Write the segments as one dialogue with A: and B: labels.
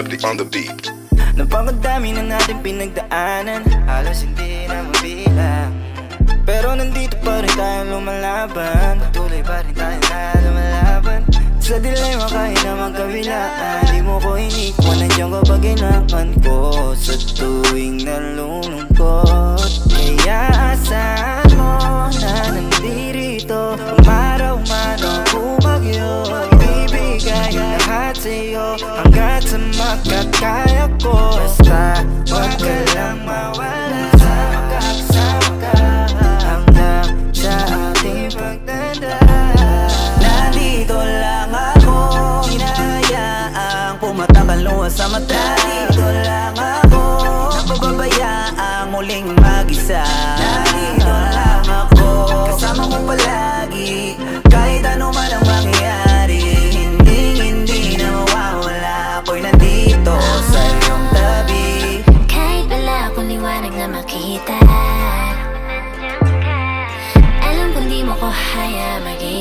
A: Swifty on the beat.
B: Napakadami na natin pinagdaanan. Halos hindi na mabilang. Pero nandito pa rin tayo lumalaban. Patuloy pa rin tayo na lumalaban. Sa dilema kahit na magkabilaan Di mo ko inikwan Nandiyan kapag kailangan ko Sa tuwing nalulungkot sa'yo Hanggat sa makakaya ko Basta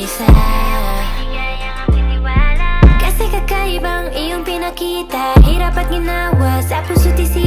B: mag-isa
C: Kasi kakaibang iyong pinakita. Hirap at ginawa sa puso't isipan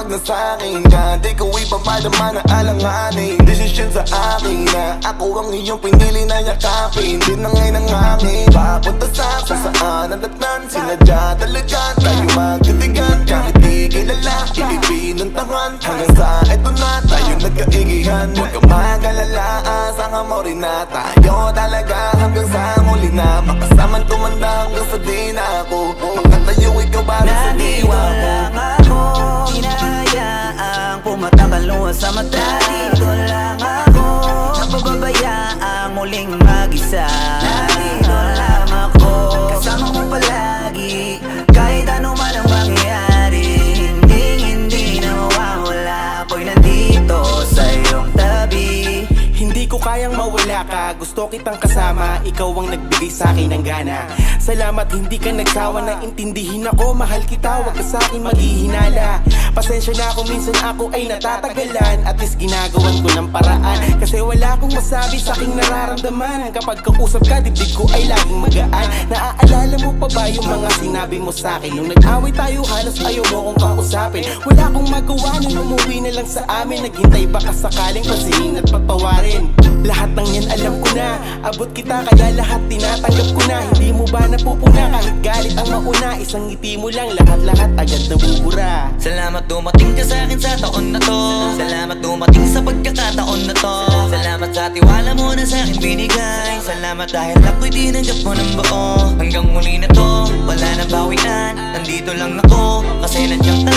D: mag-aalala kapag nasa akin ka. Di ko ipapadama na alanganin. Desisyon sa akin na Ako ang iyong pinili na yakapin. Di na ngayon ang akin Papunta sa kung saan ang datnan Sinadya talaga tayo magkatigan Kahit di kilala. Ipipinuntahan Hanggang sa eto na. Tayo nagkaigihan. Huwag kang mag-alala. Asahan mo rin na tayo talaga. Hanggang sa muli na Makasamang tumanda hanggang sa di na ako. Magkatayo ikaw para sa diwa
B: Nandito sa
E: ko kayang mawala ka. Gusto kitang kasama. Ikaw ang nagbigay sa akin ng gana. Salamat hindi ka nagsawa. Na intindihin ako. Mahal kita, wag ka sa akin maghihinala. Pasensya na kung minsan ako ay natatagalan. At least ginagawan ko ng paraan. Kasi wala akong masabi sa aking nararamdaman. Kapag kausap ka, dibdib ko ay laging magaan. Naaalala mo pa ba yung mga sinabi mo sa akin? Nung nag-away tayo, halos ayaw mo kong kausapin. Wala akong magawa nung umuwi na lang sa amin. Naghintay baka sakaling pasingin at patawarin Lahat ng yan alam ko na. Abot kita kaya lahat tinatanggap ko na. Hindi mo ba napupuna? Kahit galit ang mauna Isang ngiti mo lang lahat-lahat agad nabubura.
B: Salamat dumating ka sa akin sa taon na to. Salamat dumating sa pagkakataon na to. Salamat sa tiwala mo na sa akin binigay. Salamat dahil ako'y tinanggap mo ng buo. Hanggang muli na to, wala na bawian. Nandito lang ako, kasi nandiyan ka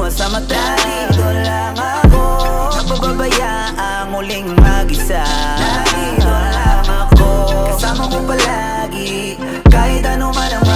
B: mo sa mata. Dito lang ako. Napababayaang muling mag-isa. Dito lang ako. Kasama mo palagi Kahit ano man ang